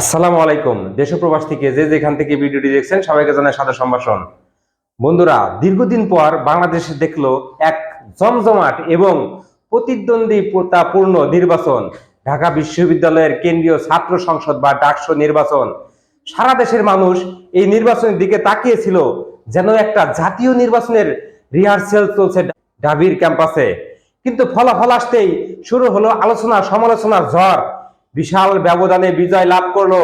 আসসালামু আলাইকুম। দেশ প্রবাস থেকে যে যেখান থেকে ভিডিওটি দেখছেন, সবাইকে জানাই সাদা সম্ভাষণ। বন্ধুরা, দীর্ঘদিন পর বাংলাদেশে দেখল এক জমজমাট এবং প্রতিদ্বন্দ্বিতাপূর্ণ নির্বাচন। ঢাকা বিশ্ববিদ্যালয়ের কেন্দ্রীয় ছাত্র সংসদ বা ডাকসু নির্বাচন। সারা দেশের মানুষ এই নির্বাচনের দিকে তাকিয়েছিল, যেন একটা জাতীয় নির্বাচনের রিহার্সেল চলছে ঢাবির ক্যাম্পাসে। কিন্তু ফলাফল আসতেই শুরু হলো আলোচনা সমালোচনার ঝড়। বিশাল ব্যবধানে বিজয় লাভ করল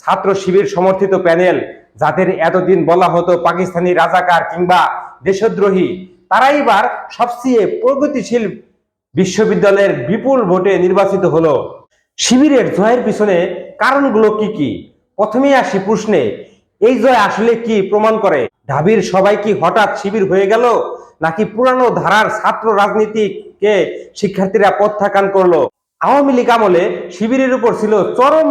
ছাত্র শিবির সমর্থিত প্যানেল, যাদের এতদিন বলা হতো পাকিস্তানি রাজাকার কিংবা দেশদ্রোহী। তারাই এবার সবচেয়ে প্রগতিশীল বিশ্ববিদ্যালয়ের বিপুল ভোটে নির্বাচিত হলো। শিবিরের জয়ের পিছনে কারণগুলো কি কি? প্রথমেই আসি প্রশ্নে, এই জয় আসলে কি প্রমাণ করে? ঢাবির সবাই কি হঠাৎ শিবির হয়ে গেল, নাকি পুরানো ধারার ছাত্র রাজনীতিকে শিক্ষার্থীরা প্রত্যাখ্যান করল? আওয়ামী লীগ আমলে শিবিরের উপর ছিল চরম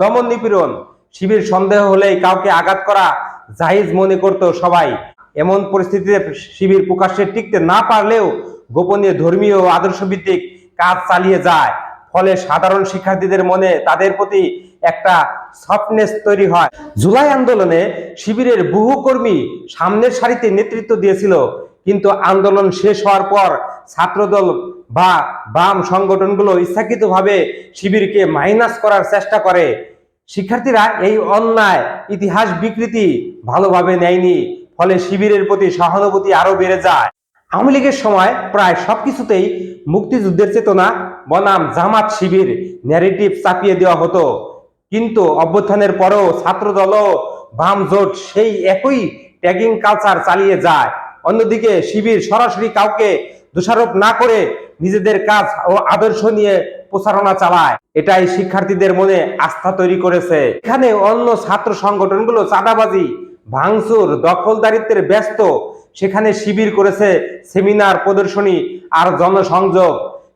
দমন নিপীড়ন। শিবির সন্দেহ হলেই কাউকে আঘাত করা জাহিজ মনে করত সবাই। এমন পরিস্থিতিতে শিবির প্রকাশ্যে টিকতে না পারলেও গোপনীয় ধর্মীয় আদর্শভিত্তিক কাজ চালিয়ে যায়। ফলে সাধারণ শিক্ষার্থীদের মনে তাদের প্রতি একটা সফটনেস তৈরি হয়। জুলাই আন্দোলনে শিবিরের বহু কর্মী সামনের সারিতে নেতৃত্ব দিয়েছিল। কিন্তু আন্দোলন শেষ হওয়ার পর ছাত্রদল বা বাম সংগঠনগুলো ইচ্ছাকৃতভাবে শিবিরকে মাইনাস করার চেষ্টা করে। শিক্ষার্থীরা এই অন্যায়, ইতিহাস বিকৃতি ভালোভাবে নেয়নি, ফলে শিবিরের প্রতি সহানুভূতি আরও বেড়ে যায়। আওয়ামী লীগের সময় প্রায় সবকিছুতেই মুক্তিযুদ্ধের চেতনা, বনাম জামাত শিবির ন্যারেটিভ চাপিয়ে দেওয়া হতো। কিন্তু অভ্যুত্থানের পরও ছাত্রদল বাম জোট সেই একই ট্যাগিং কালচার চালিয়ে যায়। অন্যদিকে শিবির সরাসরি কাউকে দোষারোপ না করে নিজেদের কাজ ও আদর্শ নিয়ে প্রচারণা চালায়। এটাই শিক্ষার্থীদের মনে আস্থা তৈরি করেছে। এখানে অন্য ছাত্র সংগঠনগুলো চাঁদাবাজি, ভাঙচুর, দখলদারিত্বের ব্যস্ত। সেখানে শিবির করেছে সেমিনার, প্রদর্শনী আর জনসংযোগ।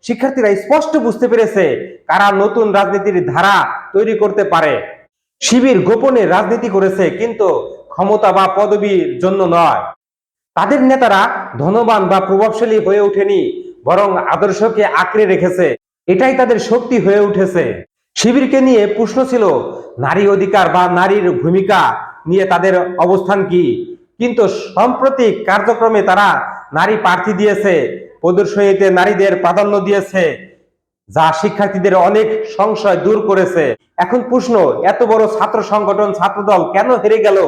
শিক্ষার্থীরা স্পষ্ট বুঝতে পেরেছে কারা নতুন রাজনীতির ধারা তৈরি করতে পারে। শিবির গোপনে রাজনীতি করেছে, কিন্তু ক্ষমতা বা পদবীর জন্য নয়। তাদের নেতারা ধনবান বা প্রভাবশালী হয়ে ওঠেনি, বরং আদর্শকে আঁকড়ে রেখেছে। এটাই তাদের শক্তি হয়ে উঠেছে। শিবিরকে নিয়ে প্রশ্ন ছিল, নারী অধিকার বা নারীর ভূমিকা নিয়ে তাদের অবস্থান কি? কিন্তু সাম্প্রতিক কার্যক্রমে তারা নারী প্রার্থী দিয়েছে, প্রদর্শনীতে নারীদের প্রাধান্য দিয়েছে, যা শিক্ষার্থীদের অনেক সংশয় দূর করেছে। এখন প্রশ্ন, এত বড় ছাত্র সংগঠন, ছাত্রদল কেন হেরে গেল?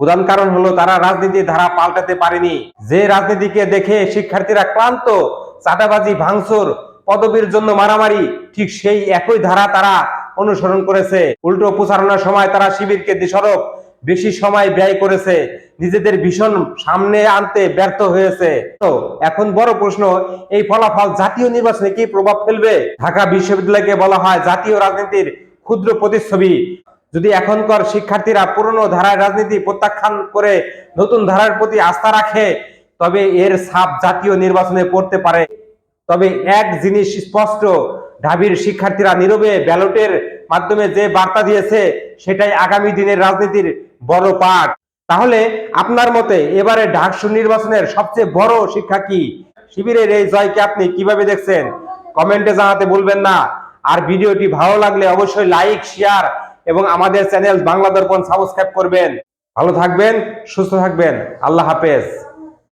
প্রধান কারণ হলো তারা রাজনীতির ধারা পাল্টাতে পারেনি। যে রাজনীতিকে দেখে শিক্ষার্থীরা ক্লান্ত, চাঁদাবাজি, ভাঙচুর, পদবীর জন্য মারামারি, ঠিক সেই একই ধারা তারা অনুসরণ করেছে। উল্টো প্রচারণার সময় তারা শিবিরকে দিশরক বেশি সময় ব্যয় করেছে। নিজেদের ভীষণ সামনে আনতে ব্যর্থ হয়েছে। তো এখন বড় প্রশ্ন, এই ফলাফল জাতীয় নির্বাচনে কি প্রভাব ফেলবে? ঢাকা বিশ্ববিদ্যালয়কে বলা হয় জাতীয় রাজনীতির ক্ষুদ্র প্রতিচ্ছবি। যদি এখনকার শিক্ষার্থীরা পুরনো ধারার রাজনীতি প্রত্যাখ্যান করে নতুন ধারার প্রতি আস্থা রাখে, তবে এর ছাপ জাতীয় নির্বাচনে পড়তে পারে। তবে এক জিনিস স্পষ্ট, ঢাবির শিক্ষার্থীরা নীরবে ব্যালটের মাধ্যমে যে বার্তা দিয়েছে, সেটাই আগামী দিনের রাজনীতির বড় পাঠ। তাহলে আপনার মতে এবারে ডাকসু নির্বাচনের সবচেয়ে বড় শিক্ষা কি? শিবিরের এই জয়কে আপনি কীভাবে দেখছেন? কমেন্টে জানাতে ভুলবেন না। আর ভিডিওটি ভালো লাগলে অবশ্যই লাইক, শেয়ার এবং আমাদের চ্যানেল বাংলা দর্পণ সাবস্ক্রাইব করবেন। ভালো থাকবেন সুস্থ থাকবেন। আল্লাহ হাফেজ।